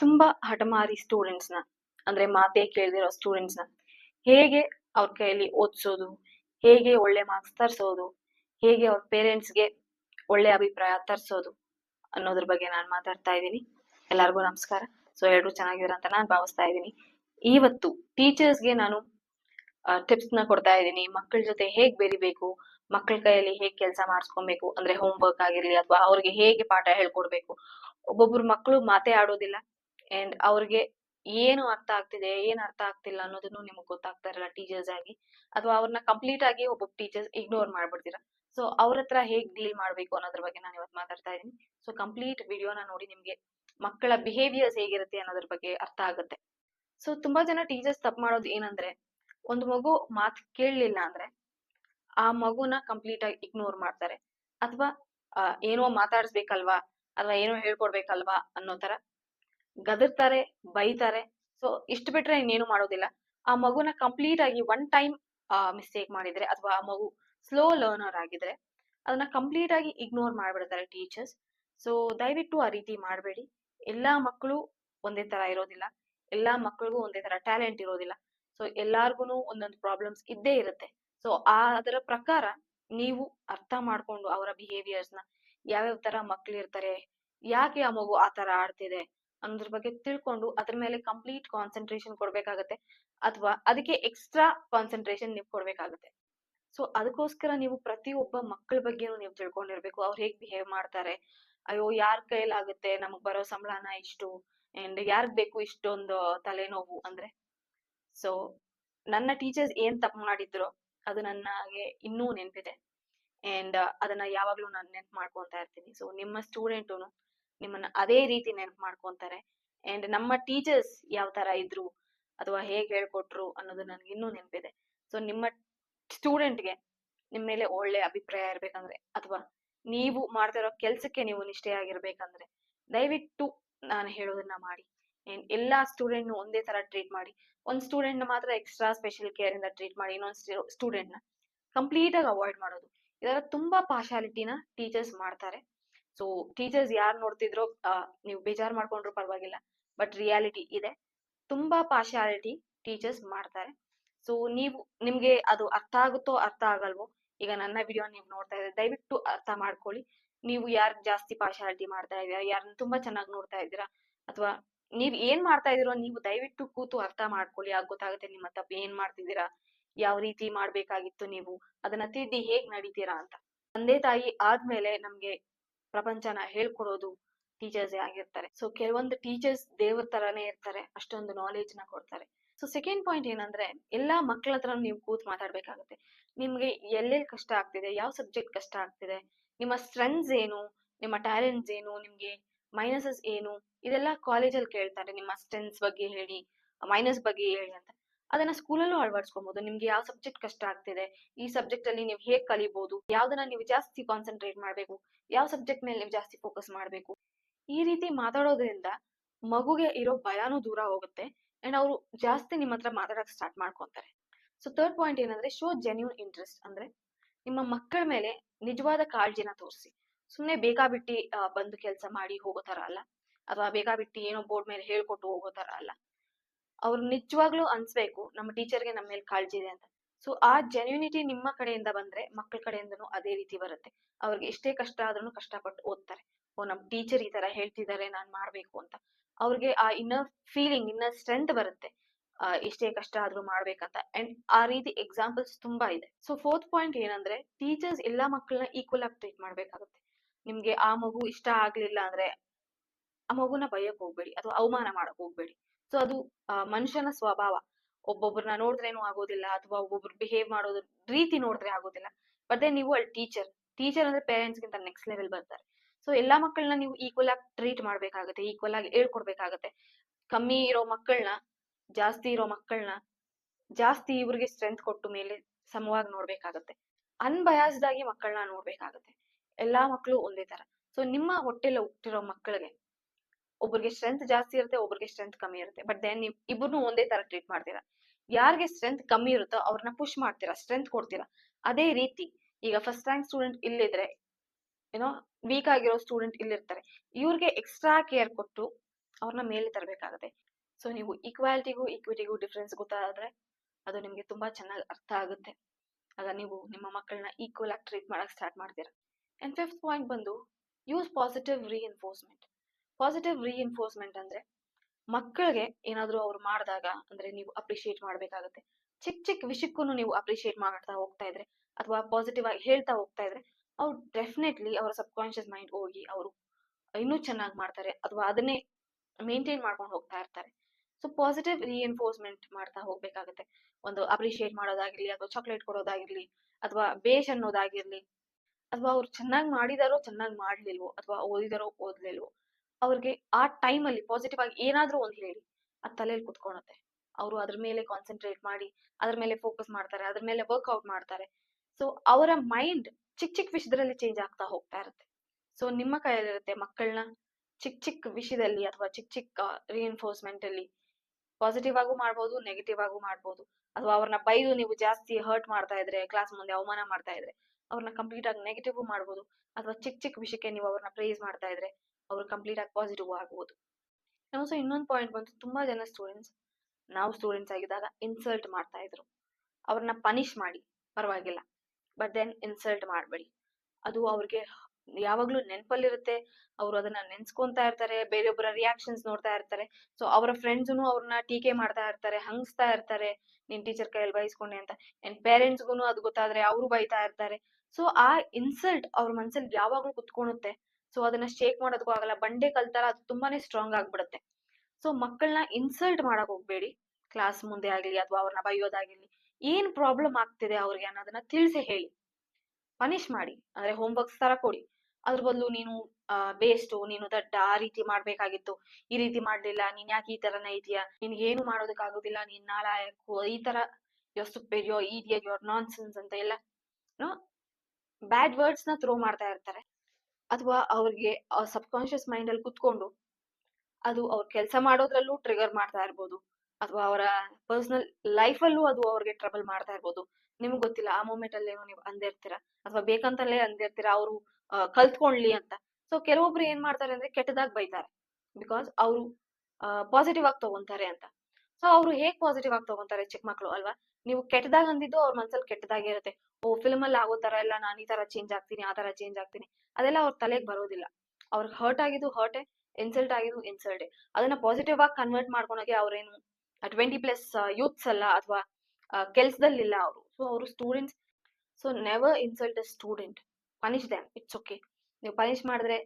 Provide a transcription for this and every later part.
ತುಂಬಾ ಹಠಮಾರಿ ಸ್ಟೂಡೆಂಟ್ಸ್ನ, ಅಂದ್ರೆ ಮಾತೇ ಕೇಳದಿರೋ ಸ್ಟೂಡೆಂಟ್ಸ್ನ, ಹೇಗೆ ಅವ್ರ ಕೈಯಲ್ಲಿ ಓದಿಸೋದು, ಹೇಗೆ ಒಳ್ಳೆ ಮಾರ್ಕ್ಸ್ ತರಿಸೋದು, ಹೇಗೆ ಅವ್ರ ಪೇರೆಂಟ್ಸ್ಗೆ ಒಳ್ಳೆ ಅಭಿಪ್ರಾಯ ತರಿಸೋದು ಅನ್ನೋದ್ರ ಬಗ್ಗೆ ನಾನು ಮಾತಾಡ್ತಾ ಇದ್ದೀನಿ. ಎಲ್ಲರಿಗೂ ನಮಸ್ಕಾರ. ಸೊ ಎಲ್ಲರೂ ಚೆನ್ನಾಗಿದ್ದಾರೆ ಅಂತ ನಾನು ಭಾವಿಸ್ತಾ ಇದ್ದೀನಿ. ಇವತ್ತು ಟೀಚರ್ಸ್ಗೆ ನಾನು ಟಿಪ್ಸ್ನ ಕೊಡ್ತಾ ಇದ್ದೀನಿ. ಮಕ್ಕಳ ಜೊತೆ ಹೇಗ್ ಬೆರಿಬೇಕು, ಮಕ್ಕಳ ಕೈಯಲ್ಲಿ ಹೇಗ್ ಕೆಲಸ ಮಾಡಿಸ್ಕೊಬೇಕು, ಅಂದ್ರೆ ಹೋಮ್ ವರ್ಕ್ ಆಗಿರ್ಲಿ ಅಥವಾ ಅವ್ರಿಗೆ ಹೇಗೆ ಪಾಠ ಹೇಳ್ಕೊಡ್ಬೇಕು, ಒಬ್ಬೊಬ್ರು ಮಕ್ಕಳು ಮಾತೇ ಆಡೋದಿಲ್ಲ. ಅಂಡ್ ಅವ್ರಿಗೆ ಏನು ಅರ್ಥ ಆಗ್ತಿದೆ, ಏನ್ ಅರ್ಥ ಆಗ್ತಿಲ್ಲ ಅನ್ನೋದನ್ನು ನಿಮ್ಗೆ ಗೊತ್ತಾಗ್ತಾ ಇರಲ್ಲ ಟೀಚರ್ಸ್ ಆಗಿ. ಅಥವಾ ಅವ್ರನ್ನ ಕಂಪ್ಲೀಟ್ ಆಗಿ ಒಬ್ಬೊಬ್ಬ ಟೀಚರ್ಸ್ ಇಗ್ನೋರ್ ಮಾಡ್ಬಿಡ್ತೀರಾ. ಸೊ ಅವ್ರ ಹತ್ರ ಹೇಗ್ ಡೀಲ್ ಮಾಡ್ಬೇಕು ಅನ್ನೋದ್ರ ಬಗ್ಗೆ ನಾನು ಇವತ್ತು ಮಾತಾಡ್ತಾ ಇದ್ದೀನಿ. ಸೊ ಕಂಪ್ಲೀಟ್ ವಿಡಿಯೋನ ನೋಡಿ ನಿಮ್ಗೆ ಮಕ್ಕಳ ಬಿಹೇವಿಯರ್ಸ್ ಹೇಗಿರುತ್ತೆ ಅನ್ನೋದ್ರ ಬಗ್ಗೆ ಅರ್ಥ ಆಗುತ್ತೆ. ಸೊ ತುಂಬಾ ಜನ ಟೀಚರ್ಸ್ ತಪ್ಪು ಮಾಡೋದು ಏನಂದ್ರೆ, ಒಂದು ಮಗು ಮಾತ್ ಕೇಳಲಿಲ್ಲ ಅಂದ್ರೆ ಆ ಮಗುನ ಕಂಪ್ಲೀಟ್ ಆಗಿ ಇಗ್ನೋರ್ ಮಾಡ್ತಾರೆ. ಅಥವಾ ಏನೋ ಮಾತಾಡ್ಸ್ಬೇಕಲ್ವಾ, ಅಥವಾ ಏನೋ ಹೇಳ್ಕೊಡ್ಬೇಕಲ್ವಾ ಅನ್ನೋ ತರ ಗದರ್ತಾರೆ, ಬೈತಾರೆ. ಸೊ ಇಷ್ಟು ಬಿಟ್ರೆ ಇನ್ನೇನು ಮಾಡೋದಿಲ್ಲ. ಆ ಮಗುನ ಕಂಪ್ಲೀಟ್ ಆಗಿ ಒನ್ ಟೈಮ್ ಮಿಸ್ಟೇಕ್ ಮಾಡಿದ್ರೆ ಅಥವಾ ಆ ಮಗು ಸ್ಲೋ ಲರ್ನರ್ ಆಗಿದ್ರೆ ಅದನ್ನ ಕಂಪ್ಲೀಟ್ ಆಗಿ ಇಗ್ನೋರ್ ಮಾಡ್ಬಿಡ್ತಾರೆ ಟೀಚರ್ಸ್ ಸೊ ದಯವಿಟ್ಟು ಆ ರೀತಿ ಮಾಡಬೇಡಿ. ಎಲ್ಲಾ ಮಕ್ಕಳು ಒಂದೇ ತರ ಇರೋದಿಲ್ಲ. ಎಲ್ಲಾ ಮಕ್ಕಳಿಗೂ ಒಂದೇ ತರ ಟ್ಯಾಲೆಂಟ್ ಇರೋದಿಲ್ಲ. ಸೊ ಎಲ್ಲಾರ್ಗು ಒಂದೊಂದು ಪ್ರಾಬ್ಲಮ್ಸ್ ಇದ್ದೇ ಇರುತ್ತೆ. ಸೊ ಅದರ ಪ್ರಕಾರ ನೀವು ಅರ್ಥ ಮಾಡ್ಕೊಂಡು ಅವರ ಬಿಹೇವಿಯರ್ಸ್ನ ಯಾವ್ಯಾವ ತರ ಮಕ್ಳು ಇರ್ತಾರೆ ಯಾಕೆ ಆ ಮಗು ಆ ತರ ಆಡ್ತಿದೆ ಅನ್ನೋದ್ರ ಬಗ್ಗೆ ತಿಳ್ಕೊಂಡು ಅದ್ರ ಮೇಲೆ ಕಂಪ್ಲೀಟ್ ಕಾನ್ಸಂಟ್ರೇಷನ್ ಕೊಡ್ಬೇಕಾಗತ್ತೆ ಅಥವಾ ಅದಕ್ಕೆ ಎಕ್ಸ್ಟ್ರಾ ಕಾನ್ಸಂಟ್ರೇಷನ್ ನೀವು ಕೊಡ್ಬೇಕಾಗತ್ತೆ. ಸೊ ಅದಕ್ಕೋಸ್ಕರ ನೀವು ಪ್ರತಿಯೊಬ್ಬ ಮಕ್ಕಳ ಬಗ್ಗೆನೂ ನೀವು ತಿಳ್ಕೊಂಡಿರ್ಬೇಕು. ಅವ್ರು ಹೇಗ್ ಬಿಹೇವ್ ಮಾಡ್ತಾರೆ. ಅಯ್ಯೋ, ಯಾರ ಕೈಲಾಗುತ್ತೆ ನಮಗ್ ಬರೋ ಸಂಬಳನ ಇಷ್ಟು? ಅಂಡ್ ಯಾರ್ಗ್ ಬೇಕು ಇಷ್ಟೊಂದು ತಲೆನೋವು ಅಂದ್ರೆ? ಸೊ ನನ್ನ ಟೀಚರ್ಸ್ ಏನ್ ತಪ್ಪು ಮಾಡಿದ್ರು? ಅದು ನನಗೆ ಇನ್ನೂ ನೆನಪಿದೆ. ಅಂಡ್ ಅದನ್ನ ಯಾವಾಗ್ಲೂ ನಾನು ನೆನ್ಪು ಮಾಡ್ಕೊಂತ ಇರ್ತೀನಿ. ಸೊ ನಿಮ್ಮ ಸ್ಟೂಡೆಂಟುನು ನಿಮ್ಮನ್ನ ಅದೇ ರೀತಿ ನೆನಪು ಮಾಡ್ಕೊಂತಾರೆ ಅಂಡ್ ನಮ್ಮ ಟೀಚರ್ಸ್ ಯಾವ ತರ ಇದ್ರು ಅಥವಾ ಹೇಗ್ ಹೇಳ್ಕೊಟ್ರು ಅನ್ನೋದು ನನ್ಗೆ ಇನ್ನೂ ನೆನಪಿದೆ. ಸೊ ನಿಮ್ಮ ಸ್ಟೂಡೆಂಟ್ಗೆ ನಿಮ್ಮ ಮೇಲೆ ಒಳ್ಳೆ ಅಭಿಪ್ರಾಯ ಇರ್ಬೇಕಂದ್ರೆ ಅಥವಾ ನೀವು ಮಾಡ್ತಿರೋ ಕೆಲ್ಸಕ್ಕೆ ನೀವು ನಿಷ್ಠೆಯಾಗಿರ್ಬೇಕಂದ್ರೆ ದಯವಿಟ್ಟು ನಾನು ಹೇಳೋದನ್ನ ಮಾಡಿ. ಎಲ್ಲಾ ಸ್ಟೂಡೆಂಟ್ ಒಂದೇ ತರ ಟ್ರೀಟ್ ಮಾಡಿ. ಒಂದ್ ಸ್ಟೂಡೆಂಟ್ನ ಮಾತ್ರ ಎಕ್ಸ್ಟ್ರಾ ಸ್ಪೆಷಲ್ ಕೇರ್ ಇಂದ ಟ್ರೀಟ್ ಮಾಡಿ, ಇನ್ನೊಂದ್ ಸ್ಟೂಡೆಂಟ್ನ ಕಂಪ್ಲೀಟ್ ಆಗಿ ಅವಾಯ್ಡ್ ಮಾಡೋದು. ಇದರ ತುಂಬಾ ಪಾರ್ಶಾಲಿಟಿನ ಟೀಚರ್ಸ್ ಮಾಡ್ತಾರೆ. ಸೊ ಟೀಚರ್ಸ್ ಯಾರು ನೋಡ್ತಿದ್ರೋ ನೀವು ಬೇಜಾರು ಮಾಡ್ಕೊಂಡ್ರು ಪರವಾಗಿಲ್ಲ. ಬಟ್ ರಿಯಾಲಿಟಿ ಇದೆ. ತುಂಬಾ ಪಾರ್ಶಾಲಿಟಿ ಟೀಚರ್ಸ್ ಮಾಡ್ತಾರೆ. ಸೊ ನೀವು, ನಿಮ್ಗೆ ಅದು ಅರ್ಥ ಆಗುತ್ತೋ ಅರ್ಥ ಆಗಲ್ವೋ, ಈಗ ನನ್ನ ವಿಡಿಯೋ ನೀವು ನೋಡ್ತಾ ಇದ್ರೆ ದಯವಿಟ್ಟು ಅರ್ಥ ಮಾಡ್ಕೊಳ್ಳಿ. ನೀವು ಯಾರ್ ಜಾಸ್ತಿ ಪಾರ್ಶಾಲಿಟಿ ಮಾಡ್ತಾ ಇದ್ದೀರಾ ಯಾರನ್ನ ತುಂಬಾ ಚೆನ್ನಾಗಿ ನೋಡ್ತಾ ಇದ್ದೀರಾ, ಅಥವಾ ನೀವ್ ಏನ್ ಮಾಡ್ತಾ ಇದೀರೋ ನೀವು ದಯವಿಟ್ಟು ಕೂತು ಅರ್ಥ ಮಾಡ್ಕೊಳ್ಳಿ. ಆಗ ಗೊತ್ತಾಗುತ್ತೆ ನಿಮ್ಮ ತಪ್ಪು, ಏನ್ ಮಾಡ್ತಿದ್ದೀರಾ, ಯಾವ ರೀತಿ ಮಾಡ್ಬೇಕಾಗಿತ್ತು ನೀವು, ಅದನ್ನ ತಿದ್ದಿ ಹೇಗ್ ನಡೀತೀರಾ ಅಂತ. ತಂದೆ ತಾಯಿ ಆದ್ಮೇಲೆ ನಮ್ಗೆ ಪ್ರಪಂಚನ ಹೇಳ್ಕೊಡೋದು ಟೀಚರ್ಸ್ ಆಗಿರ್ತಾರೆ. ಸೊ ಕೆಲವೊಂದು ಟೀಚರ್ಸ್ ದೇವ್ರ ತರಾನೇ ಇರ್ತಾರೆ, ಅಷ್ಟೊಂದು ನಾಲೆಜ್ನ ಕೊಡ್ತಾರೆ. ಸೊ ಸೆಕೆಂಡ್ ಪಾಯಿಂಟ್ ಏನಂದ್ರೆ, ಎಲ್ಲಾ ಮಕ್ಕಳ ಹತ್ರ ನೀವು ಕೂತ್ ಮಾತಾಡ್ಬೇಕಾಗುತ್ತೆ. ನಿಮ್ಗೆ ಎಲ್ಲೆಲ್ಲಿ ಕಷ್ಟ ಆಗ್ತಿದೆ, ಯಾವ ಸಬ್ಜೆಕ್ಟ್ ಕಷ್ಟ ಆಗ್ತಿದೆ, ನಿಮ್ಮ ಸ್ಟ್ರೆಂತ್ಸ್ ಏನು, ನಿಮ್ಮ ಟ್ಯಾಲೆಂಟ್ಸ್ ಏನು, ನಿಮ್ಗೆ ಮೈನಸಸ್ ಏನು, ಇದೆಲ್ಲ ಕಾಲೇಜಲ್ಲಿ ಕೇಳ್ತಾರೆ. ನಿಮ್ಮ ಸ್ಟ್ರೆಂತ್ಸ್ ಬಗ್ಗೆ ಹೇಳಿ ಮೈನಸ್ ಬಗ್ಗೆ ಹೇಳಿ ಅಂತ. ಅದನ್ನ ಸ್ಕೂಲಲ್ಲೂ ಅಳವಡಿಸ್ಕೊಬಹುದು ನಿಮ್ಗೆ ಯಾವ ಸಬ್ಜೆಕ್ಟ್ ಕಷ್ಟ ಆಗ್ತಿದೆ? ಈ ಸಬ್ಜೆಕ್ಟ್ ಅಲ್ಲಿ ನೀವು ಹೇಗ್ ಕಲಿಬಹುದು ಯಾವ್ದನ್ನ ನೀವು ಜಾಸ್ತಿ ಕಾನ್ಸಂಟ್ರೇಟ್ ಮಾಡ್ಬೇಕು? ಯಾವ ಸಬ್ಜೆಕ್ಟ್ ಮೇಲೆ ನೀವು ಜಾಸ್ತಿ ಫೋಕಸ್ ಮಾಡ್ಬೇಕು? ಈ ರೀತಿ ಮಾತಾಡೋದ್ರಿಂದ ಮಗುಗೆ ಇರೋ ಭಯಾನೂ ದೂರ ಹೋಗುತ್ತೆ. ಅಂಡ್ ಅವರು ಜಾಸ್ತಿ ನಿಮ್ಮ ಹತ್ರ ಮಾತಾಡಕ್ ಸ್ಟಾರ್ಟ್ ಮಾಡ್ಕೊಂತಾರೆ. ಸೊ ಥರ್ಡ್ ಪಾಯಿಂಟ್ ಏನಂದ್ರೆ ಶೋ ಜೆನ್ಯೂನ್ ಇಂಟ್ರೆಸ್ಟ್ ಅಂದ್ರೆ ನಿಮ್ಮ ಮಕ್ಕಳ ಮೇಲೆ ನಿಜವಾದ ಕಾಳಜಿನ ತೋರಿಸಿ. ಸುಮ್ನೆ ಬೇಕಾಬಿಟ್ಟಿ ಬಂದು ಕೆಲಸ ಮಾಡಿ ಹೋಗೋ ತರ ಅಲ್ಲ. ಅಥವಾ ಬೇಕಾಬಿಟ್ಟಿ ಏನೋ ಬೋರ್ಡ್ ಮೇಲೆ ಹೇಳ್ಕೊಟ್ಟು ಹೋಗೋ ತರ ಅಲ್ಲ. ಅವ್ರು ನಿಜವಾಗ್ಲೂ ಅನ್ಸ್ಬೇಕು, ನಮ್ಮ ಟೀಚರ್ಗೆ ನಮ್ಮ ಮೇಲೆ ಕಾಳಜಿ ಇದೆ ಅಂತ. ಸೊ ಆ ಜೆನ್ಯೂನಿಟಿ ನಿಮ್ಮ ಕಡೆಯಿಂದ ಬಂದ್ರೆ ಮಕ್ಕಳ ಕಡೆಯಿಂದನು ಅದೇ ರೀತಿ ಬರುತ್ತೆ. ಅವ್ರಿಗೆ ಎಷ್ಟೇ ಕಷ್ಟ ಆದ್ರೂ ಕಷ್ಟಪಟ್ಟು ಓದ್ತಾರೆ. ಓ ನಮ್ ಟೀಚರ್ ಈ ತರ ಹೇಳ್ತಿದ್ದಾರೆ, ನಾನ್ ಮಾಡ್ಬೇಕು ಅಂತ. ಅವ್ರಿಗೆ ಆ ಇನ್ನ ಫೀಲಿಂಗ್ ಇನ್ನ ಸ್ಟ್ರೆಂತ್ ಬರುತ್ತೆ. ಎಷ್ಟೇ ಕಷ್ಟ ಆದ್ರೂ ಮಾಡ್ಬೇಕಂತ. ಅಂಡ್ ಆ ರೀತಿ ಎಕ್ಸಾಂಪಲ್ಸ್ ತುಂಬಾ ಇದೆ. ಸೊ ಫೋರ್ತ್ ಪಾಯಿಂಟ್ ಏನಂದ್ರೆ ಟೀಚರ್ಸ್ ಎಲ್ಲಾ ಮಕ್ಕಳನ್ನ ಈಕ್ವಲ್ ಆಗಿ ಟ್ರೀಟ್ ಮಾಡ್ಬೇಕಾಗುತ್ತೆ. ನಿಮ್ಗೆ ಆ ಮಗು ಇಷ್ಟ ಆಗ್ಲಿಲ್ಲ ಅಂದ್ರೆ ಆ ಮಗುನ ಬಯಕ್ ಹೋಗ್ಬೇಡಿ, ಅಥವಾ ಅವಮಾನ ಮಾಡಕ್ ಹೋಗ್ಬೇಡಿ. ಸೊ ಅದು ಮನುಷ್ಯನ ಸ್ವಭಾವ. ಒಬ್ಬೊಬ್ರನ್ನ ನೋಡಿದ್ರೇನು ಆಗೋದಿಲ್ಲ, ಅಥವಾ ಒಬ್ಬೊಬ್ರು ಬಿಹೇವ್ ಮಾಡೋದ್ರ ರೀತಿ ನೋಡಿದ್ರೆ ಆಗೋದಿಲ್ಲ. ಬಟ್ ನೀವು ಅಲ್ಲಿ ಟೀಚರ್ ಟೀಚರ್ ಅಂದ್ರೆ ಪೇರೆಂಟ್ಸ್ ಗಿಂತ ನೆಕ್ಸ್ಟ್ ಲೆವೆಲ್ ಬರ್ತಾರೆ. ಸೊ ಎಲ್ಲಾ ಮಕ್ಕಳನ್ನ ನೀವು ಈಕ್ವಲ್ ಆಗಿ ಟ್ರೀಟ್ ಮಾಡ್ಬೇಕಾಗತ್ತೆ ಈಕ್ವಲ್ ಆಗಿ ಹೇಳ್ಕೊಡ್ಬೇಕಾಗತ್ತೆ. ಕಮ್ಮಿ ಇರೋ ಮಕ್ಕಳನ್ನ ಜಾಸ್ತಿ ಇರೋ ಮಕ್ಕಳನ್ನ ಜಾಸ್ತಿ ಇವ್ರಿಗೆ ಸ್ಟ್ರೆಂತ್ ಕೊಟ್ಟು ಮೇಲೆ ಸಮವಾಗಿ ನೋಡ್ಬೇಕಾಗತ್ತೆ. ಅನ್ಬಯಾಸ್ಡ್ ಆಗಿ ಮಕ್ಕಳನ್ನ ನೋಡ್ಬೇಕಾಗತ್ತೆ. ಎಲ್ಲಾ ಮಕ್ಕಳು ಒಂದೇ ತರ. ಸೊ ನಿಮ್ಮ ಹೊಟ್ಟೆಲ್ಲ ಹುಟ್ಟಿರೋ ಮಕ್ಕಳಿಗೆ ಒಬ್ರಿಗೆ ಸ್ಟ್ರೆಂತ್ ಜಾಸ್ತಿ ಇರುತ್ತೆ, ಒಬ್ರಿಗೆ ಸ್ಟ್ರೆಂತ್ ಕಮ್ಮಿ ಇರುತ್ತೆ. ಬಟ್ ದೆನ್ ನೀವು ಇಬ್ಬರನ್ನು ಒಂದೇ ತರ ಟ್ರೀಟ್ ಮಾಡ್ತೀರಾ. ಯಾರಿಗೆ ಸ್ಟ್ರೆಂತ್ ಕಮ್ಮಿ ಇರುತ್ತೋ ಅವ್ರನ್ನ ಪುಷ್ ಮಾಡ್ತೀರಾ ಸ್ಟ್ರೆಂತ್ ಕೊಡ್ತೀರಾ. ಅದೇ ರೀತಿ, ಈಗ ಫಸ್ಟ್ ರ್ಯಾಂಕ್ ಸ್ಟೂಡೆಂಟ್ ಇಲ್ಲಿದ್ರೆ ಏನೋ ವೀಕ್ ಆಗಿರೋ ಸ್ಟೂಡೆಂಟ್ ಇಲ್ಲಿರ್ತಾರೆ. ಇವ್ರಿಗೆ ಎಕ್ಸ್ಟ್ರಾ ಕೇರ್ ಕೊಟ್ಟು ಅವ್ರನ್ನ ಮೇಲೆ ತರಬೇಕಾಗುತ್ತೆ. ಸೊ ನೀವು ಈಕ್ವಾಲಿಟಿಗೂ ಈಕ್ವಿಟಿಗೂ ಡಿಫ್ರೆನ್ಸ್ ಗೊತ್ತಾದ್ರೆ, ಅದು ನಿಮಗೆ ತುಂಬಾ ಚೆನ್ನಾಗಿ ಅರ್ಥ ಆಗುತ್ತೆ. ಆಗ ನೀವು ನಿಮ್ಮ ಮಕ್ಕಳನ್ನ ಈಕ್ವಲ್ ಆಗಿ ಟ್ರೀಟ್ ಮಾಡಕ್ ಸ್ಟಾರ್ಟ್ ಮಾಡ್ತೀರಾ. ಅಂಡ್ ಫಿಫ್ತ್ ಪಾಯಿಂಟ್ ಬಂದು use positive reinforcement positive reinforcement ಅಂದ್ರೆ ಮಕ್ಕಳಿಗೆ ಏನಾದರೂ ಅವ್ರು ಮಾಡಿದಾಗ ಅಂದ್ರೆ ನೀವು ಅಪ್ರಿಶಿಯೇಟ್ ಮಾಡ್ಬೇಕಾಗತ್ತೆ. ಚಿಕ್ಕ ಚಿಕ್ಕ ವಿಷಯಕ್ಕೂ ನೀವು ಅಪ್ರಿಶಿಯೇಟ್ ಮಾಡ್ತಾ ಹೋಗ್ತಾ ಇದ್ರೆ ಅಥವಾ ಪಾಸಿಟಿವ್ ಆಗಿ ಹೇಳ್ತಾ ಹೋಗ್ತಾ ಇದ್ರೆ ಅವ್ರು ಡೆಫಿನೆಟ್ಲಿ ಅವರ ಸಬ್ ಕಾನ್ಶಿಯಸ್ ಮೈಂಡ್ ಹೋಗಿ ಅವರು ಇನ್ನೂ ಚೆನ್ನಾಗಿ ಮಾಡ್ತಾರೆ ಅಥವಾ ಅದನ್ನೇ ಮೇಂಟೈನ್ ಮಾಡ್ಕೊಂಡು ಹೋಗ್ತಾ ಇರ್ತಾರೆ. ಸೊ ಪಾಸಿಟಿವ್ ರಿಇನ್ಫೋರ್ಸ್ಮೆಂಟ್ ಮಾಡ್ತಾ ಹೋಗ್ಬೇಕಾಗತ್ತೆ. ಒಂದು ಅಪ್ರಿಶಿಯೇಟ್ ಮಾಡೋದಾಗಿರ್ಲಿ ಅಥವಾ ಚಾಕ್ಲೇಟ್ ಕೊಡೋದಾಗಿರ್ಲಿ ಅಥವಾ ಬೇಷ್ ಅನ್ನೋದಾಗಿರ್ಲಿ ಅಥವಾ ಅವ್ರು ಚೆನ್ನಾಗಿ ಮಾಡಿದಾರೋ ಚೆನ್ನಾಗಿ ಮಾಡ್ಲಿಲ್ವೋ ಅಥವಾ ಓದಿದಾರೋ ಓದ್ಲಿಲ್ವೋ ಅವ್ರಿಗೆ ಆ ಟೈಮಲ್ಲಿ ಪಾಸಿಟಿವ್ ಆಗಿ ಏನಾದ್ರೂ ಒಂದು ಹೇಳಿ, ಅದು ತಲೆಯಲ್ಲಿ ಕುತ್ಕೊಳತ್ತೆ. ಅವರು ಅದ್ರ ಮೇಲೆ ಕಾನ್ಸಂಟ್ರೇಟ್ ಮಾಡಿ, ಅದ್ರ ಮೇಲೆ ಫೋಕಸ್ ಮಾಡ್ತಾರೆ, ಅದ್ರ ಮೇಲೆ ವರ್ಕ್ಔಟ್ ಮಾಡ್ತಾರೆ. ಸೊ ಅವರ ಮೈಂಡ್ ಚಿಕ್ಕ ಚಿಕ್ಕ ವಿಷಯದಲ್ಲಿ ಚೇಂಜ್ ಆಗ್ತಾ ಹೋಗ್ತಾ ಇರುತ್ತೆ. ಸೊ ನಿಮ್ಮ ಕೈಯಲ್ಲಿರುತ್ತೆ ಮಕ್ಕಳನ್ನ ಚಿಕ್ಕ ಚಿಕ್ಕ ವಿಷಯದಲ್ಲಿ ಅಥವಾ ಚಿಕ್ಕ ಚಿಕ್ಕ ರಿಎನ್ಫೋರ್ಸ್ಮೆಂಟ್ ಅಲ್ಲಿ ಪಾಸಿಟಿವ್ ಆಗು ಮಾಡ್ಬೋದು ನೆಗೆಟಿವ್ ಆಗು ಮಾಡ್ಬೋದು. ಅಥವಾ ಅವ್ರನ್ನ ಬೈದು ನೀವು ಜಾಸ್ತಿ ಹರ್ಟ್ ಮಾಡ್ತಾ ಇದ್ರೆ ಕ್ಲಾಸ್ ಮುಂದೆ ಅವಮಾನ ಮಾಡ್ತಾ ಇದ್ರೆ, ಅವ್ರನ್ನ ಕಂಪ್ಲೀಟ್ ಆಗಿ ನೆಗೆಟಿವ್ ಮಾಡ್ಬೋದು. ಅಥವಾ ಚಿಕ್ಕ ಚಿಕ್ಕ ವಿಷಯಕ್ಕೆ ನೀವು ಅವ್ರನ್ನ ಪ್ರೇಸ್ ಮಾಡ್ತಾ ಇದ್ರೆ ಅವ್ರು ಕಂಪ್ಲೀಟ್ ಆಗಿ ಪಾಸಿಟಿವ್ ಆಗ್ಬೋದು. ಸೊ ಇನ್ನೊಂದು ಪಾಯಿಂಟ್ ಬಂತು, ತುಂಬಾ ಜನ ಸ್ಟೂಡೆಂಟ್ಸ್ ನಾವು ಸ್ಟೂಡೆಂಟ್ಸ್ ಆಗಿದ್ದಾಗ ಇನ್ಸಲ್ಟ್ ಮಾಡ್ತಾ ಇದ್ರು. ಅವ್ರನ್ನ ಪನಿಷ್ ಮಾಡಿ, ಪರವಾಗಿಲ್ಲ. ಬಟ್ ದೆನ್ ಇನ್ಸಲ್ಟ್ ಮಾಡಬೇಡಿ. ಅದು ಅವ್ರಿಗೆ ಯಾವಾಗ್ಲೂ ನೆನಪಲ್ಲಿರುತ್ತೆ, ಅವರು ಅದನ್ನ ನೆನ್ಸ್ಕೊಂತ ಇರ್ತಾರೆ ಬೇರೆಯೊಬ್ಬರ ರಿಯಾಕ್ಷನ್ಸ್ ನೋಡ್ತಾ ಇರ್ತಾರೆ. ಸೊ ಅವರ ಫ್ರೆಂಡ್ಸ್ನು ಅವ್ರನ್ನ ಟೀಕೆ ಮಾಡ್ತಾ ಇರ್ತಾರೆ, ಹಂಗಿಸ್ತಾ ಇರ್ತಾರೆ. ನಿನ್ ಟೀಚರ್ ಕೈಯಲ್ಲಿ ಬೈಸ್ಕೊಂಡೆ ಅಂತ. ಅಂಡ್ ಪೇರೆಂಟ್ಸ್ಗೂ ಅದು ಗೊತ್ತಾದ್ರೆ ಅವರು ಬೈತಾ ಇರ್ತಾರೆ. ಸೊ ಆ ಇನ್ಸಲ್ಟ್ ಅವ್ರ ಮನ್ಸಲ್ಲಿ ಯಾವಾಗ್ಲೂ ಕುತ್ಕೊಳುತ್ತೆ. ಸೊ ಅದನ್ನ ಶೇಕ್ ಮಾಡೋದಕ್ಕೂ ಆಗಲ್ಲ. ಬಂಡೆ ಕಲ್ತಾರ ಅದು ತುಂಬಾನೇ ಸ್ಟ್ರಾಂಗ್ ಆಗ್ಬಿಡುತ್ತೆ. ಸೊ ಮಕ್ಕಳನ್ನ ಇನ್ಸಲ್ಟ್ ಮಾಡಕ್ ಹೋಗ್ಬೇಡಿ. ಕ್ಲಾಸ್ ಮುಂದೆ ಆಗ್ಲಿ ಅಥವಾ ಅವ್ರನ್ನ ಬೈಯೋದಾಗಿರ್ಲಿ ಏನ್ ಪ್ರಾಬ್ಲಮ್ ಆಗ್ತಿದೆ ಅವ್ರಿಗೆ ಅನ್ನೋದನ್ನ ತಿಳಿಸಿ ಹೇಳಿ. ಪನಿಷ್ ಮಾಡಿ. ಅಂದ್ರೆ ಹೋಮ್ ವರ್ಕ್ಸ್ ತರ ಕೊಡಿ. ಅದ್ರ ಬದಲು ನೀನು ಬೇಸ್ಟು ನೀನು ದಡ್ಡ, ಆ ರೀತಿ ಮಾಡ್ಬೇಕಾಗಿತ್ತು. ಈ ರೀತಿ ಮಾಡ್ಲಿಲ್ಲ, ನೀನ್ ಯಾಕೆ ಈ ತರನೇ ಇದೆಯಾ? ನಿನ್ಗೆ ಏನು ಮಾಡೋದಕ್ಕಾಗೋದಿಲ್ಲ ನೀನ್ ನಾಲಾಯಕು ಈ ತರ ಯೋರ್ ಸುಪೇರಿಯೋ ಈ ಯೋರ್ ನಾನ್ಸೆನ್ಸ್ ಅಂತ ಎಲ್ಲ ಬ್ಯಾಡ್ ವರ್ಡ್ಸ್ನ ಥ್ರೋ ಮಾಡ್ತಾ ಇರ್ತಾರೆ. ಅಥವಾ ಅವ್ರಿಗೆ ಸಬ್ ಕಾನ್ಶಿಯಸ್ ಮೈಂಡ್ ಅಲ್ಲಿ ಕುತ್ಕೊಂಡು ಅದು ಅವ್ರ ಕೆಲಸ ಮಾಡೋದ್ರಲ್ಲೂ ಟ್ರಿಗರ್ ಮಾಡ್ತಾ ಇರ್ಬೋದು. ಅಥವಾ ಅವರ ಪರ್ಸನಲ್ ಲೈಫ್ ಅಲ್ಲೂ ಅದು ಅವ್ರಿಗೆ ಟ್ರಬಲ್ ಮಾಡ್ತಾ ಇರ್ಬೋದು. ನಿಮ್ಗೆ ಗೊತ್ತಿಲ್ಲ, ಆ ಮೂಮೆಂಟ್ ಅಲ್ಲಿ ನೀವು ಅಂದಿರ್ತೀರಾ ಅಥವಾ ಬೇಕಂತಲೇ ಅಂದಿರ್ತೀರಾ ಅವರು ಕಲ್ತ್ಕೊಂಡ್ಲಿ ಅಂತ. ಸೊ ಕೆಲವೊಬ್ರು ಏನ್ ಮಾಡ್ತಾರೆ ಅಂದ್ರೆ ಕೆಟ್ಟದಾಗಿ ಬೈತಾರೆ. ಬಿಕಾಸ್ ಅವರು ಪಾಸಿಟಿವ್ ಆಗಿ ತಗೊಂತಾರೆ ಅಂತ. ಸೊ ಅವರು ಹೇಗ್ ಪಾಸಿಟಿವ್ ಆಗಿ ತಗೊಂತಾರೆ ಚಿಕ್ಕ ಮಕ್ಳು ಅಲ್ವಾ? ನೀವು ಕೆಟ್ಟದಾಗ ಅಂದಿದ್ದು ಅವ್ರ ಮನ್ಸಲ್ಲಿ ಕೆಟ್ಟದಾಗೆ ಇರುತ್ತೆ. ಓ ಫಿಲ್ಮ್ ಅಲ್ಲಿ ಆಗೋ ತರ ಎಲ್ಲ ನಾನು ಈ ತರ ಚೇಂಜ್ ಆಗ್ತೀನಿ, ಆ ತರ ಚೇಂಜ್ ಆಗ್ತೀನಿ. ಅದೆಲ್ಲ ಅವ್ರ ತಲೆಗೆ ಬರೋದಿಲ್ಲ. ಅವ್ರಿಗೆ ಹರ್ಟ್ ಆಗಿದ್ದು ಹರ್ಟೆ ಇನ್ಸಲ್ಟ್ ಆಗಿದ್ದು ಇನ್ಸಲ್ಟ್ ಅದನ್ನ ಪಾಸಿಟಿವ್ ಆಗಿ ಕನ್ವರ್ಟ್ ಮಾಡ್ಕೊಳಕ್ಕೆ ಅವ್ರೇನು ಟ್ವೆಂಟಿ ಪ್ಲಸ್ ಯೂತ್ಸ್ ಅಲ್ಲ ಅಥವಾ ಕೆಲ್ಸದಲ್ಲಿಲ್ಲ ಅವರು. ಸೊ ಅವರು students so never insult a student punish damn it's okay ನೀವು ಪನಿಷ್ ಮಾಡಿದ್ರೆ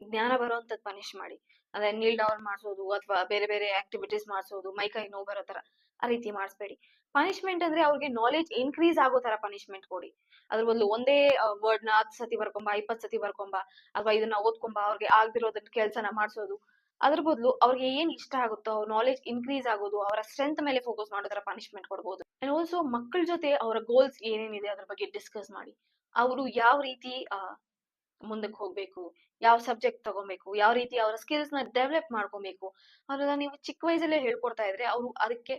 ಜ್ಞಾನ ಬರುವಂತದ್ ಪನಿಷ್ ಮಾಡಿ. ಅಂದ್ರೆ ನೀಲ್ ಡೌನ್ ಮಾಡಿಸೋದು ಅಥವಾ ಬೇರೆ ಬೇರೆ ಆಕ್ಟಿವಿಟೀಸ್ ಮಾಡಿಸೋದು, ಮೈ ಕೈ ನೋವು ಬರೋ ತರ ಆ ರೀತಿ ಮಾಡಿಸ್ಬೇಡಿ. ಪನಿಷ್ಮೆಂಟ್ ಅಂದ್ರೆ ಅವ್ರಿಗೆ ನಾಲೆಜ್ ಇನ್ಕ್ರೀಸ್ ಆಗೋ ತರ ಪನಿಷ್ಮೆಂಟ್ ಕೊಡಿ. ಅದ್ರ ಬದಲು ಒಂದೇ ವರ್ಡ್ನ ಹತ್ತು ಸತಿ ಬರ್ಕೊಂಬ ಇಪ್ಪತ್ ಸತಿ ಬರ್ಕೊಂಬ ಅಥವಾ ಇದನ್ನ ಓದ್ಕೊಂಬ, ಅವ್ರಿಗೆ ಆಗ್ದಿರೋದನ್ನ ಕೆಲಸನ ಮಾಡಿಸೋದು. ಅದ್ರ ಬದಲು ಅವ್ರಿಗೆ ಏನ್ ಇಷ್ಟ ಆಗುತ್ತೋ ಅವ್ರ ನಾಲೆಜ್ ಇನ್ಕ್ರೀಸ್ ಆಗೋದು, ಅವರ ಸ್ಟ್ರೆಂತ್ ಮೇಲೆ ಫೋಕಸ್ ಮಾಡೋ ತರ ಪನಿಷ್ಮೆಂಟ್ ಕೊಡ್ಬೋದು. ಅಂಡ್ ಆಲ್ಸೋ ಮಕ್ಕಳ ಜೊತೆ ಅವರ ಗೋಲ್ಸ್ ಏನೇನಿದೆ ಅದ್ರ ಬಗ್ಗೆ ಡಿಸ್ಕಸ್ ಮಾಡಿ. ಅವರು ಯಾವ ರೀತಿ ಮುಂದಕ್ಕೆ ಹೋಗ್ಬೇಕು, ಯಾವ ಸಬ್ಜೆಕ್ಟ್ ತಗೋಬೇಕು, ಯಾವ ರೀತಿ ಅವರ ಸ್ಕಿಲ್ಸ್ನ ಡೆವಲಪ್ ಮಾಡ್ಕೋಬೇಕು ಅದನ್ನ ನೀವು ಚಿಕ್ಕ ವಯಸ್ಸಲ್ಲೇ ಹೇಳ್ಕೊಡ್ತಾ ಇದ್ರೆ ಅವರು ಅದಕ್ಕೆ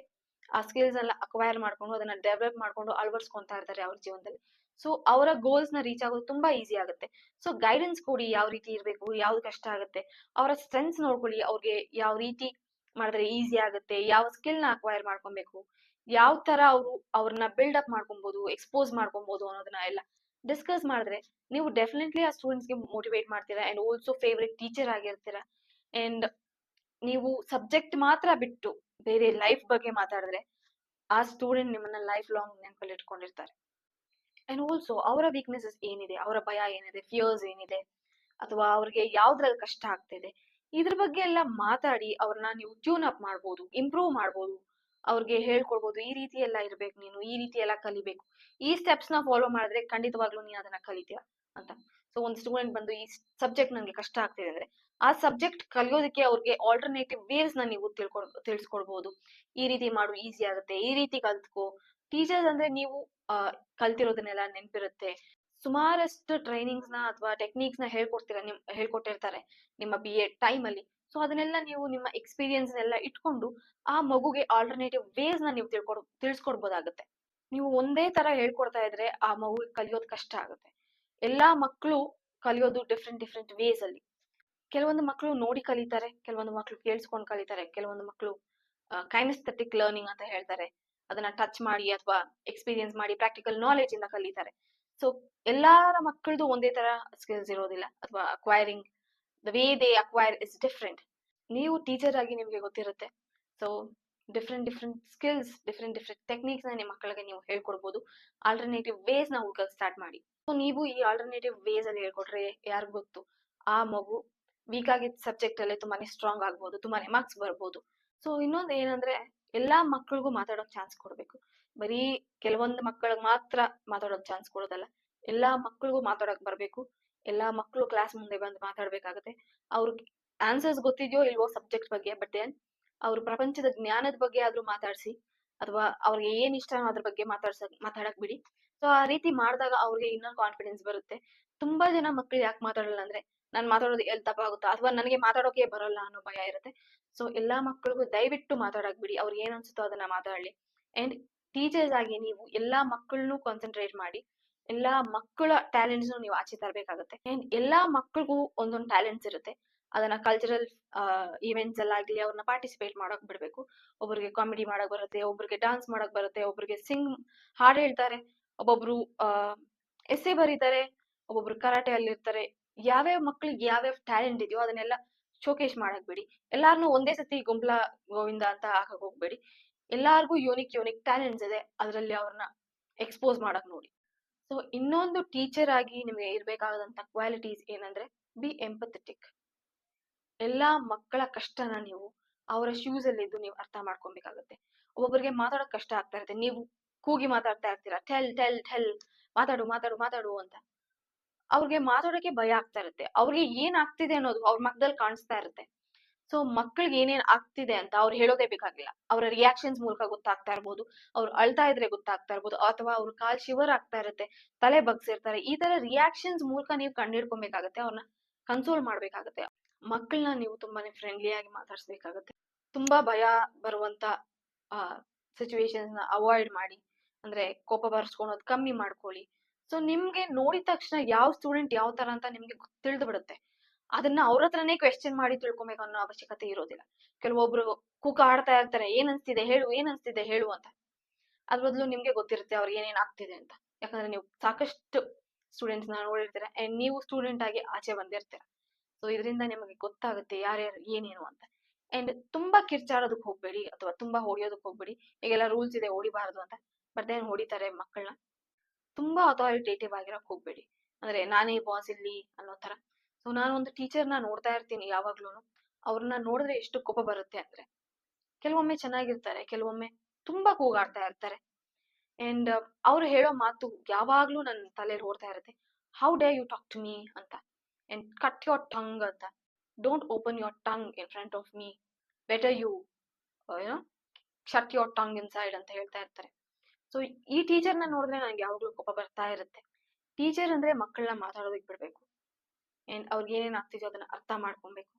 ಆ ಸ್ಕಿಲ್ಸ್ ಎಲ್ಲ ಅಕ್ವೈರ್ ಮಾಡ್ಕೊಂಡು ಅದನ್ನ ಡೆವಲಪ್ ಮಾಡ್ಕೊಂಡು ಅಳವಡಿಸ್ಕೊಂತ ಇರ್ತಾರೆ ಅವ್ರ ಜೀವನದಲ್ಲಿ. ಸೊ ಅವರ ಗೋಲ್ಸ್ನ ರೀಚ್ ಆಗೋದು ತುಂಬಾ ಈಸಿ ಆಗುತ್ತೆ. ಸೊ ಗೈಡೆನ್ಸ್ ಕೊಡಿ ಯಾವ ರೀತಿ ಇರಬೇಕು, ಯಾವ್ದು ಕಷ್ಟ ಆಗುತ್ತೆ, ಅವರ ಸ್ಟ್ರೆಂತ್ಸ್ ನೋಡ್ಕೊಳ್ಳಿ, ಅವ್ರಿಗೆ ಯಾವ ರೀತಿ ಮಾಡಿದ್ರೆ ಈಸಿ ಆಗುತ್ತೆ, ಯಾವ ಸ್ಕಿಲ್ನ ಅಕ್ವೈರ್ ಮಾಡ್ಕೊಬೇಕು, ಯಾವ ತರ ಅವರು ಅವ್ರನ್ನ ಬಿಲ್ಡ್ ಅಪ್ ಮಾಡ್ಕೊಬಹುದು ಎಕ್ಸ್ಪೋಸ್ ಮಾಡ್ಕೊಬಹುದು ಅನ್ನೋದನ್ನ ಎಲ್ಲ. ಡಿಸ್ಕಸ್ ಮಾಡಿದ್ರೆ, ನೀವು ಡೆಫಿನೆಟ್ಲಿ ಆ ಸ್ಟೂಡೆಂಟ್ಸ್ಗೆ ಮೋಟಿವೇಟ್ ಮಾಡ್ತೀರಾ ಅಂಡ್ ಆಲ್ಸೋ ಫೇವ್ರೆಟ್ ಟೀಚರ್ ಆಗಿರ್ತೀರಾ. ಅಂಡ್ ನೀವು ಸಬ್ಜೆಕ್ಟ್ ಮಾತ್ರ ಬಿಟ್ಟು ಬೇರೆ ಲೈಫ್ ಬಗ್ಗೆ ಮಾತಾಡಿದ್ರೆ, ಆ ಸ್ಟೂಡೆಂಟ್ ನಿಮ್ಮನ್ನ ಲೈಫ್ ಲಾಂಗ್ ನೆನಪಲ್ಲಿ ಇಟ್ಕೊಂಡಿರ್ತಾರೆ. ಅಂಡ್ ಆಲ್ಸೋ ಅವರ ವೀಕ್ನೆಸಸ್ ಏನಿದೆ, ಅವರ ಭಯ ಏನಿದೆ ಫಿಯರ್ಸ್ ಏನಿದೆ, ಅಥವಾ ಅವ್ರಿಗೆ ಯಾವ್ದ್ರಲ್ಲಿ ಕಷ್ಟ ಆಗ್ತಿದೆ, ಇದ್ರ ಬಗ್ಗೆ ಎಲ್ಲ ಮಾತಾಡಿ ಅವ್ರನ್ನ ನೀವು ಟ್ಯೂನ್ ಅಪ್ ಮಾಡ್ಬೋದು ಇಂಪ್ರೂವ್ ಮಾಡ್ಬೋದು. ಅವ್ರಿಗೆ ಹೇಳ್ಕೊಡ್ಬೋದು, ಈ ರೀತಿ ಎಲ್ಲ ಇರ್ಬೇಕು ನೀನು, ಈ ರೀತಿ ಎಲ್ಲ ಕಲಿಬೇಕು. ಈ ಸ್ಟೆಪ್ಸ್ನ ಫಾಲೋ ಮಾಡಿದ್ರೆ ಖಂಡಿತವಾಗ್ಲೂ ನೀನ್ ಅದನ್ನ ಕಲಿತೀಯ ಅಂತ. ಸೊ ಒಂದು ಸ್ಟೂಡೆಂಟ್ ಬಂದು ಈ ಸಬ್ಜೆಕ್ಟ್ ನಂಗೆ ಕಷ್ಟ ಆಗ್ತಿದೆ ಅಂದ್ರೆ, ಆ ಸಬ್ಜೆಕ್ಟ್ ಕಲಿಯೋದಕ್ಕೆ ಅವ್ರಿಗೆ ಆಲ್ಟರ್ನೇಟಿವ್ ವೇಸ್ನ ನೀವು ತಿಳ್ಕೊ ತಿಳಿಸ್ಕೊಡ್ಬೋದು. ಈ ರೀತಿ ಮಾಡು ಈಸಿ ಆಗುತ್ತೆ. ಈ ರೀತಿ ಕಲ್ತ್ಕೋ. ಟೀಚರ್ಸ್ ಅಂದ್ರೆ ನೀವು ಕಲ್ತಿರೋದನ್ನೆಲ್ಲ ನೆನಪಿರುತ್ತೆ. ಸುಮಾರಷ್ಟು ಟ್ರೈನಿಂಗ್ಸ್ನ ಅಥವಾ ಟೆಕ್ನಿಕ್ಸ್ನ ಹೇಳ್ಕೊಡ್ತೀರಾ ನಿಮ್, ಹೇಳ್ಕೊಟ್ಟಿರ್ತಾರೆ ನಿಮ್ಮ ಬಿ ಎಡ್ ಟೈಮ್ ಅಲ್ಲಿ. ಸೊ ಅದನ್ನೆಲ್ಲ ನೀವು ನಿಮ್ಮ ಎಕ್ಸ್ಪೀರಿಯನ್ಸ್ ಎಲ್ಲ ಇಟ್ಕೊಂಡು ಆ ಮಗುಗೆ ಆಲ್ಟರ್ನೇಟಿವ್ ವೇಸ್ನ ನೀವು ತಿಳ್ಕೊಡ್, ತಿಳಿಸ್ಕೊಡ್ಬೋದಾಗುತ್ತೆ. ನೀವು ಒಂದೇ ತರ ಹೇಳ್ಕೊಡ್ತಾ ಇದ್ರೆ ಆ ಮಗುಗೆ ಕಲಿಯೋದು ಕಷ್ಟ ಆಗುತ್ತೆ. ಎಲ್ಲಾ ಮಕ್ಕಳು ಕಲಿಯೋದು ಡಿಫ್ರೆಂಟ್ ಡಿಫ್ರೆಂಟ್ ವೇಸ್ ಅಲ್ಲಿ. ಕೆಲವೊಂದು ಮಕ್ಕಳು ನೋಡಿ ಕಲಿತಾರೆ, ಕೆಲವೊಂದು ಮಕ್ಕಳು ಕೇಳಿಸ್ಕೊಂಡು ಕಲಿತಾರೆ, ಕೆಲವೊಂದು ಮಕ್ಕಳು ಕೈನಸ್ಥೆಟಿಕ್ ಲರ್ನಿಂಗ್ ಅಂತ ಹೇಳ್ತಾರೆ. ಅದನ್ನ ಟಚ್ ಮಾಡಿ ಅಥವಾ ಎಕ್ಸ್ಪೀರಿಯನ್ಸ್ ಮಾಡಿ ಪ್ರಾಕ್ಟಿಕಲ್ ನಾಲೆಜ್ ಇಂದ ಕಲಿತಾರೆ. ಸೊ ಎಲ್ಲಾರ ಮಕ್ಕಳದು ಒಂದೇ ತರ ಸ್ಕಿಲ್ಸ್ ಇರೋದಿಲ್ಲ. ಅಥವಾ acquiring the way they acquire is different ನೀವು ಟೀಚರ್ ಆಗಿ ನಿಮಗೆ ಗೊತ್ತಿರುತ್ತೆ. So different different skills different different techniques ನಿಮ್ಮ ಮಕ್ಕಳಿಗೆ ನೀವು ಹೇಳ್ಕೊಡ್ಬೋದು. ಆಲ್ಟರ್ನೇಟಿವ್ ವೇಸ್ನ ಹುಡ್ಕಲ್ ಸ್ಟಾರ್ಟ್ ಮಾಡಿ. ಸೊ ನೀವು ಈ ಆಲ್ಟರ್ನೇಟಿವ್ ವೇಸ್ ಅಲ್ಲಿ ಹೇಳ್ಕೊಟ್ರೆ ಯಾರಿಗೂ ಗೊತ್ತು? ಆ ಮಗು ವೀಕ್ ಆಗಿದ್ದ ಸಬ್ಜೆಕ್ಟ್ ಅಲ್ಲಿ ತುಂಬಾನೇ ಸ್ಟ್ರಾಂಗ್ ಆಗ್ಬೋದು, ತುಂಬಾನೇ ಮಾರ್ಕ್ಸ್ ಬರ್ಬೋದು. ಸೊ ಇನ್ನೊಂದು ಏನಂದ್ರೆ ಎಲ್ಲಾ ಮಕ್ಕಳಿಗೂ ಮಾತಾಡೋಕ್ ಚಾನ್ಸ್ ಕೊಡ್ಬೇಕು. ಬರೀ ಕೆಲವೊಂದು ಮಕ್ಕಳಿಗೆ ಮಾತ್ರ ಮಾತಾಡೋಕ್ ಚಾನ್ಸ್ ಕೊಡೋದಲ್ಲ. ಎಲ್ಲಾ ಮಕ್ಕಳಿಗೂ ಮಾತಾಡಕ್ ಬರ್ಬೇಕು. ಎಲ್ಲಾ ಮಕ್ಕಳು ಕ್ಲಾಸ್ ಮುಂದೆ ಬಂದು ಮಾತಾಡ್ಬೇಕಾಗತ್ತೆ. ಅವ್ರಿಗೆ ಆನ್ಸರ್ಸ್ ಗೊತ್ತಿದೆಯೋ ಇಲ್ವೋ ಸಬ್ಜೆಕ್ಟ್ ಬಗ್ಗೆ, ಬಟ್ ದೆನ್ ಅವ್ರ ಪ್ರಪಂಚದ ಜ್ಞಾನದ ಬಗ್ಗೆ ಆದ್ರೂ ಮಾತಾಡ್ಸಿ, ಅಥವಾ ಅವ್ರಿಗೆ ಏನ್ ಇಷ್ಟ ಅದ್ರ ಬಗ್ಗೆ ಮಾತಾಡ್ಸ, ಮಾತಾಡಕ್ ಬಿಡಿ. ಸೊ, ಆ ರೀತಿ ಮಾಡಿದಾಗ ಅವ್ರಿಗೆ ಇನ್ನೂ ಕಾನ್ಫಿಡೆನ್ಸ್ ಬರುತ್ತೆ. ತುಂಬಾ ಜನ ಮಕ್ಳು ಯಾಕೆ ಮಾತಾಡಲ್ಲ ಅಂದ್ರೆ, ನಾನ್ ಮಾತಾಡೋದು ಎಲ್ಲಿ ತಪ್ಪಾಗುತ್ತಾ? ಅಥವಾ ನನಗೆ ಮಾತಾಡೋಕೆ ಬರಲ್ಲ ಅನ್ನೋ ಭಯ ಇರುತ್ತೆ. ಸೊ, ಎಲ್ಲಾ ಮಕ್ಕಳಿಗೂ ದಯವಿಟ್ಟು ಮಾತಾಡಕ್ ಬಿಡಿ. ಅವ್ರಿಗೆ ಏನ್ ಅನ್ಸುತ್ತೋ ಅದನ್ನ ಮಾತಾಡ್ಲಿ. ಅಂಡ್ ಟೀಚರ್ಸ್ ಆಗಿ ನೀವು ಎಲ್ಲಾ ಮಕ್ಕಳನ್ನು ಕಾನ್ಸಂಟ್ರೇಟ್ ಮಾಡಿ, ಎಲ್ಲಾ ಮಕ್ಕಳ ಟ್ಯಾಲೆಂಟ್ಸ್ ನೀವು ಆಚೆ ತರಬೇಕಾಗುತ್ತೆ. ಎಲ್ಲಾ ಮಕ್ಕಳಿಗೂ ಒಂದೊಂದು ಟ್ಯಾಲೆಂಟ್ಸ್ ಇರುತ್ತೆ. ಅದನ್ನ ಕಲ್ಚರಲ್ ಇವೆಂಟ್ಸ್ ಅಲ್ಲಾಗ್ಲಿ ಅವ್ರನ್ನ ಪಾರ್ಟಿಸಿಪೇಟ್ ಮಾಡೋಕ್ ಬಿಡ್ಬೇಕು. ಒಬ್ಬರಿಗೆ ಕಾಮಿಡಿ ಮಾಡಕ್ ಬರುತ್ತೆ ಒಬ್ಬರಿಗೆ ಡಾನ್ಸ್ ಮಾಡಕ್ ಬರುತ್ತೆ ಒಬ್ಬರಿಗೆ ಸಿಂಗ್ ಹಾಡು ಹೇಳ್ತಾರೆ, ಒಬ್ಬೊಬ್ರು ಎಸ್ಸೆ ಬರೀತಾರೆ, ಒಬ್ಬೊಬ್ರು ಕರಾಟೆ ಅಲ್ಲಿ ಇರ್ತಾರೆ. ಯಾವ್ಯಾವ ಮಕ್ಳಿಗೆ ಯಾವ್ಯಾವ ಟ್ಯಾಲೆಂಟ್ ಇದೆಯೋ ಅದನ್ನೆಲ್ಲ ಶೋಕೇಶ್ ಮಾಡಕ್ ಬಿಡಿ. ಎಲ್ಲಾರ್ನು ಒಂದೇ ಸತಿ ಗುಂಪ್ಲಾ ಗೋವಿಂದ ಅಂತ ಹಾಕಕ್ ಹೋಗ್ಬೇಡಿ. ಎಲ್ಲಾರ್ಗೂ ಯೂನಿಕ್ ಯೂನಿಕ್ ಟ್ಯಾಲೆಂಟ್ಸ್ ಇದೆ ಅದರಲ್ಲಿ ಅವ್ರನ್ನ ಎಕ್ಸ್ಪೋಸ್ ಮಾಡಕ್ ನೋಡಿ. ಸೊ ಇನ್ನೊಂದು ಟೀಚರ್ ಆಗಿ ನಿಮಗೆ ಇರಬೇಕಾದಂತ ಕ್ವಾಲಿಟೀಸ್ ಏನಂದ್ರೆ ಬಿ ಎಂಪಥೆಟಿಕ್ ಎಲ್ಲಾ ಮಕ್ಕಳ ಕಷ್ಟನ ನೀವು ಅವರ ಶೂಸ್ ಅಲ್ಲಿ ಇದ್ದು ನೀವು ಅರ್ಥ ಮಾಡ್ಕೊಬೇಕಾಗುತ್ತೆ. ಒಬ್ಬೊಬ್ಬರಿಗೆ ಮಾತಾಡೋಕ್ ಕಷ್ಟ ಆಗ್ತಾ ಇರುತ್ತೆ. ನೀವು ಕೂಗಿ ಮಾತಾಡ್ತಾ ಇರ್ತೀರಾ ಟೆಲ್ ಟೆಲ್ ಟೆಲ್ ಮಾತಾಡು ಮಾತಾಡು ಮಾತಾಡು ಅಂತ. ಅವ್ರಿಗೆ ಮಾತಾಡೋಕೆ ಭಯ ಆಗ್ತಾ ಇರುತ್ತೆ. ಅವ್ರಿಗೆ ಏನ್ ಆಗ್ತಿದೆ ಅನ್ನೋದು ಅವ್ರ ಮಕ್ಕದಲ್ಲಿ ಕಾಣಿಸ್ತಾ ಇರುತ್ತೆ. ಸೊ ಮಕ್ಕಳಿಗೆ ಏನೇನ್ ಆಗ್ತಿದೆ ಅಂತ ಅವ್ರು ಹೇಳೋದೇ ಬೇಕಾಗಿಲ್ಲ. ಅವರ ರಿಯಾಕ್ಷನ್ಸ್ ಮೂಲಕ ಗೊತ್ತಾಗ್ತಾ ಇರ್ಬೋದು, ಅವ್ರು ಅಳ್ತಾ ಇದ್ರೆ ಗೊತ್ತಾಗ್ತಾ ಇರ್ಬೋದು, ಅಥವಾ ಅವ್ರ ಕಾಲ್ ಶಿವರ್ ಆಗ್ತಾ ಇರುತ್ತೆ, ತಲೆ ಬಗ್ಸಿರ್ತಾರೆ, ಈ ತರ ರಿಯಾಕ್ಷನ್ಸ್ ಮೂಲಕ ನೀವು ಕಂಡಿಡ್ಕೊಬೇಕಾಗತ್ತೆ ಅವ್ರನ್ನ ಕನ್ಸೋಲ್ ಮಾಡ್ಬೇಕಾಗತ್ತೆ. ಮಕ್ಕಳನ್ನ ನೀವು ತುಂಬಾನೇ ಫ್ರೆಂಡ್ಲಿ ಆಗಿ ಮಾತಾಡ್ಸ್ಬೇಕಾಗತ್ತೆ. ತುಂಬಾ ಭಯ ಬರುವಂತ ಸಿಚುವೇಶನ್ನ ಅವಾಯ್ಡ್ ಮಾಡಿ, ಅಂದ್ರೆ ಕೋಪ ಬರ್ಸ್ಕೊಳೋದು ಕಮ್ಮಿ ಮಾಡ್ಕೊಳ್ಳಿ. ಸೊ ನಿಮ್ಗೆ ನೋಡಿದ ತಕ್ಷಣ ಯಾವ ಸ್ಟೂಡೆಂಟ್ ಯಾವ ತರ ಅಂತ ನಿಮ್ಗೆ ತಿಳಿದು ಬಿಡುತ್ತೆ. ಅದನ್ನ ಅವ್ರ ಹತ್ರನೇ ಕ್ವೆಶ್ಚನ್ ಮಾಡಿ ತಿಳ್ಕೊಬೇಕು ಅನ್ನೋ ಅವಶ್ಯಕತೆ ಇರೋದಿಲ್ಲ. ಕೆಲವೊಬ್ರು ಕೂಕ ಆಡ್ತಾ ಇರ್ತಾರೆ, ಏನ್ ಅನ್ಸ್ತಿದೆ ಹೇಳು, ಏನ್ ಅನ್ಸ್ತಿದೆ ಹೇಳು ಅಂತ. ಅದ್ರ ಬದಲು ನಿಮ್ಗೆ ಗೊತ್ತಿರುತ್ತೆ ಅವ್ರಿಗೆ ಏನೇನ್ ಆಗ್ತಿದೆ ಅಂತ. ಯಾಕಂದ್ರೆ ನೀವು ಸಾಕಷ್ಟು ಸ್ಟೂಡೆಂಟ್ಸ್ನ ನೋಡಿರ್ತೀರ ಅಂಡ್ ನೀವು ಸ್ಟೂಡೆಂಟ್ ಆಗಿ ಆಚೆ ಬಂದಿರ್ತೀರ. ಸೊ ಇದರಿಂದ ನಿಮಗೆ ಗೊತ್ತಾಗುತ್ತೆ ಯಾರ್ಯಾರು, ಏನೇನು ಅಂತ. ಅಂಡ್ ತುಂಬಾ ಕಿರ್ಚಾಡೋದಕ್ಕೆ ಹೋಗ್ಬೇಡಿ ಅಥವಾ ತುಂಬಾ ಹೊಡಿಯೋದಕ್ಕೆ ಹೋಗ್ಬೇಡಿ. ಈಗೆಲ್ಲ ರೂಲ್ಸ್ ಇದೆ, ಹೊಡಿಬಾರದು ಅಂತ. ಬಟ್ ಏನ್ ಹೊಡಿತಾರೆ ಮಕ್ಕಳನ್ನ ತುಂಬಾ ಅಥಾರಿಟೇಟಿವ್ ಆಗಿರಕ್ ಹೋಗ್ಬೇಡಿ. ಅಂದ್ರೆ ನಾನೇ ಬಾಸ್ ಇಲ್ಲಿ ಅನ್ನೋ ತರ ಸೊ ನಾನು ಒಂದು ಟೀಚರ್ನ ನೋಡ್ತಾ ಇರ್ತೀನಿ ಯಾವಾಗ್ಲೂ ಅವ್ರನ್ನ ನೋಡಿದ್ರೆ ಎಷ್ಟು ಕೋಪ ಬರುತ್ತೆ ಅಂದ್ರೆ. ಕೆಲವೊಮ್ಮೆ ಚೆನ್ನಾಗಿರ್ತಾರೆ, ಕೆಲವೊಮ್ಮೆ ತುಂಬಾ ಕೂಗಾಡ್ತಾ ಇರ್ತಾರೆ. ಅಂಡ್ ಅವ್ರು ಹೇಳೋ ಮಾತು ಯಾವಾಗ್ಲೂ ನನ್ನ ತಲೆ ಓಡ್ತಾ ಇರುತ್ತೆ. How dare you talk to me ಅಂತ. ಅಂಡ್ ಕಟ್ ಯೋರ್ ಟಂಗ್ ಅಂತ. Don't open your tongue in front of me better you ಏನೋ shut your tongue inside ಅಂತ ಹೇಳ್ತಾ ಇರ್ತಾರೆ. ಸೊ ಈ ಟೀಚರ್ನ ನೋಡಿದ್ರೆ ನನಗೆ ಯಾವಾಗ್ಲೂ ಕೋಪ ಬರ್ತಾ ಇರುತ್ತೆ. ಟೀಚರ್ ಅಂದ್ರೆ ಮಕ್ಕಳನ್ನ ಮಾತಾಡೋದಕ್ಕೆ ಬಿಡ್ಬೇಕು. ಅಂಡ್ ಅವ್ರಿಗೆ ಏನೇನ್ ಆಗ್ತಿದೆಯೋ ಅದನ್ನ ಅರ್ಥ ಮಾಡ್ಕೊಬೇಕು.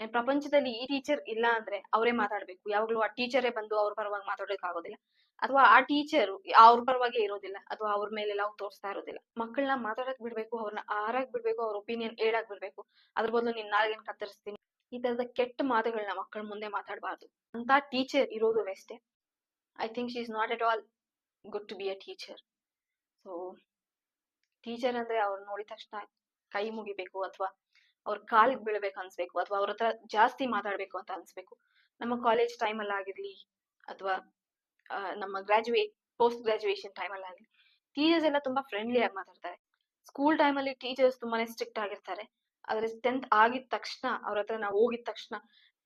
ಪ್ರಪಂಚದಲ್ಲಿ ಈ ಟೀಚರ್ ಇಲ್ಲ ಅಂದ್ರೆ ಅವರೇ ಮಾತಾಡ್ಬೇಕು. ಯಾವಾಗ್ಲೂ ಆ ಟೀಚರೇ ಬಂದು ಅವ್ರ ಪರವಾಗಿ ಮಾತಾಡೋಕೆ ಆಗೋದಿಲ್ಲ. ಅಥವಾ ಆ ಟೀಚರ್ ಅವ್ರ ಪರವಾಗಿ ಇರೋದಿಲ್ಲ. ಅಥವಾ ಅವ್ರ ಮೇಲೆ ಲವ್ ತೋರಿಸ್ತಾ ಇರೋದಿಲ್ಲ. ಮಕ್ಕಳನ್ನ ಮಾತಾಡಕ್ ಬಿಡ್ಬೇಕು ಅವ್ರನ್ನ ಆರಾಗ್ ಬಿಡ್ಬೇಕು, ಅವ್ರ ಒಪಿನಿಯನ್ ಹೇಳಕ್ ಬಿಡ್ಬೇಕು. ಅದ್ರ ಬದಲು ನಿನ್ ನಾಲ್ಗೇನ್ ಕತ್ತರಿಸ್ತೀನಿ. ಈ ತರದ ಕೆಟ್ಟ ಮಾತುಗಳನ್ನ ಮಕ್ಕಳ ಮುಂದೆ ಮಾತಾಡಬಾರ್ದು. ಅಂತ ಟೀಚರ್ ಇರೋದು ವೆಸ್ಟೇ I think she is not at all good to be a teacher so teacher ಅಂದ್ರೆ ಅವ್ರು ನೋಡಿದ ತಕ್ಷಣ ಕೈ ಮುಗಿಬೇಕು ಅಥವಾ ಅವ್ರ ಕಾಲಿಗೆ ಬೀಳ್ಬೇಕು ಅನ್ಸ್ಬೇಕು ಅಥವಾ ಅವ್ರ ಹತ್ರ ಜಾಸ್ತಿ ಮಾತಾಡ್ಬೇಕು ಅಂತ ಅನ್ಸ್ಬೇಕು. ನಮ್ಮ ಕಾಲೇಜ್ ಟೈಮಲ್ಲಿ ಆಗಿರ್ಲಿ ಅಥವಾ ನಮ್ಮ ಗ್ರಾಜುಯೇಟ್ ಪೋಸ್ಟ್ ಗ್ರಾಜುಯೇಷನ್ ಟೈಮಲ್ಲಿ ಆಗಲಿ ಟೀಚರ್ಸ್ ಎಲ್ಲ ತುಂಬಾ ಫ್ರೆಂಡ್ಲಿ ಆಗಿ ಮಾತಾಡ್ತಾರೆ. ಸ್ಕೂಲ್ ಅಲ್ಲಿ ಟೀಚರ್ಸ್ ತುಂಬಾನೇ ಸ್ಟ್ರಿಕ್ಟ್ ಆಗಿರ್ತಾರೆ. ಆದ್ರೆ ಟೆಂತ್ ಆಗಿದ ತಕ್ಷಣ, ಅವ್ರ ಹತ್ರ ನಾವು ಹೋಗಿದ ತಕ್ಷಣ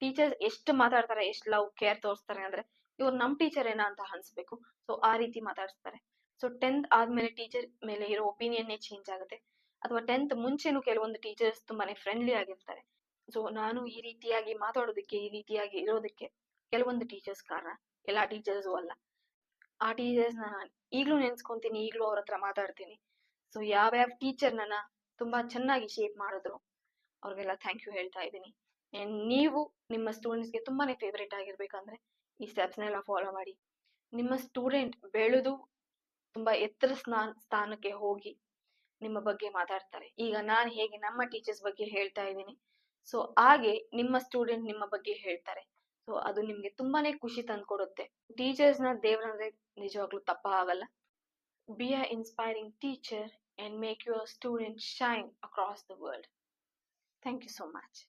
ಟೀಚರ್ಸ್ ಎಷ್ಟು ಮಾತಾಡ್ತಾರೆ, ಎಷ್ಟು ಲವ್ ಕೇರ್ ತೋರಿಸ್ತಾರೆ ಅಂದ್ರೆ ಇವ್ರು ನಮ್ ಟೀಚರ್ ಏನಾ ಅಂತ ಅನ್ಸ್ಬೇಕು. ಸೊ ಆ ರೀತಿ ಮಾತಾಡಿಸ್ತಾರೆ. ಸೊ ಟೆಂತ್ ಆದ್ಮೇಲೆ ಟೀಚರ್ ಮೇಲೆ ಇರೋ ಒಪಿನಿಯನ್ ಚೇಂಜ್ ಆಗುತ್ತೆ. ಅಥವಾ ಟೆಂತ್ ಮುಂಚೆನೂ ಕೆಲವೊಂದು ಟೀಚರ್ಸ್ ತುಂಬಾನೇ ಫ್ರೆಂಡ್ಲಿ ಆಗಿರ್ತಾರೆ. ಸೊ ನಾನು ಈ ರೀತಿಯಾಗಿ ಮಾತಾಡೋದಕ್ಕೆ, ಈ ರೀತಿಯಾಗಿ ಇರೋದಕ್ಕೆ ಕೆಲವೊಂದು ಟೀಚರ್ಸ್ ಕಾರಣ. ಎಲ್ಲಾ ಟೀಚರ್ಸು ಅಲ್ಲ. ಆ ಟೀಚರ್ಸ್ನ ಈಗ್ಲೂ ನೆನ್ಸ್ಕೊಂತೀನಿ, ಈಗ್ಲೂ ಅವ್ರ ಹತ್ರ ಮಾತಾಡ್ತೀನಿ. ಸೊ ಯಾವ್ಯಾವ ಟೀಚರ್ ನನ್ನ ತುಂಬಾ ಚೆನ್ನಾಗಿ ಶೇಪ್ ಮಾಡಿದ್ರು, ಅವ್ರಿಗೆಲ್ಲ ಥ್ಯಾಂಕ್ ಯು ಹೇಳ್ತಾ ಇದ್ದೀನಿ. ನೀವು ನಿಮ್ಮ ಸ್ಟೂಡೆಂಟ್ಸ್ಗೆ ತುಂಬಾನೇ ಫೇವ್ರೇಟ್ ಆಗಿರ್ಬೇಕಂದ್ರೆ ಈ ಸ್ಟೆಪ್ಸ್ನೆಲ್ಲ ಫಾಲೋ ಮಾಡಿ. ನಿಮ್ಮ ಸ್ಟೂಡೆಂಟ್ ಬೆಳೆದು ತುಂಬಾ ಎತ್ತರ ಸ್ನಾನ, ಸ್ಥಾನಕ್ಕೆ ಹೋಗಿ ನಿಮ್ಮ ಬಗ್ಗೆ ಮಾತಾಡ್ತಾರೆ. ಈಗ ನಾನು ಹೇಗೆ ನಮ್ಮ ಟೀಚರ್ಸ್ ಬಗ್ಗೆ ಹೇಳ್ತಾ ಇದ್ದೀನಿ. ಸೊ ಹಾಗೆ ನಿಮ್ಮ ಸ್ಟೂಡೆಂಟ್ ನಿಮ್ಮ ಬಗ್ಗೆ ಹೇಳ್ತಾರೆ. ಸೊ ಅದು ನಿಮ್ಗೆ ತುಂಬಾನೇ ಖುಷಿ ತಂದ್ಕೊಡುತ್ತೆ ಟೀಚರ್ಸ್ನ ದೇವ್ರಂದ್ರೆ ನಿಜವಾಗ್ಲೂ ತಪ್ಪ ಆಗಲ್ಲ. Be a inspiring teacher and make your student shine across the world thank you so much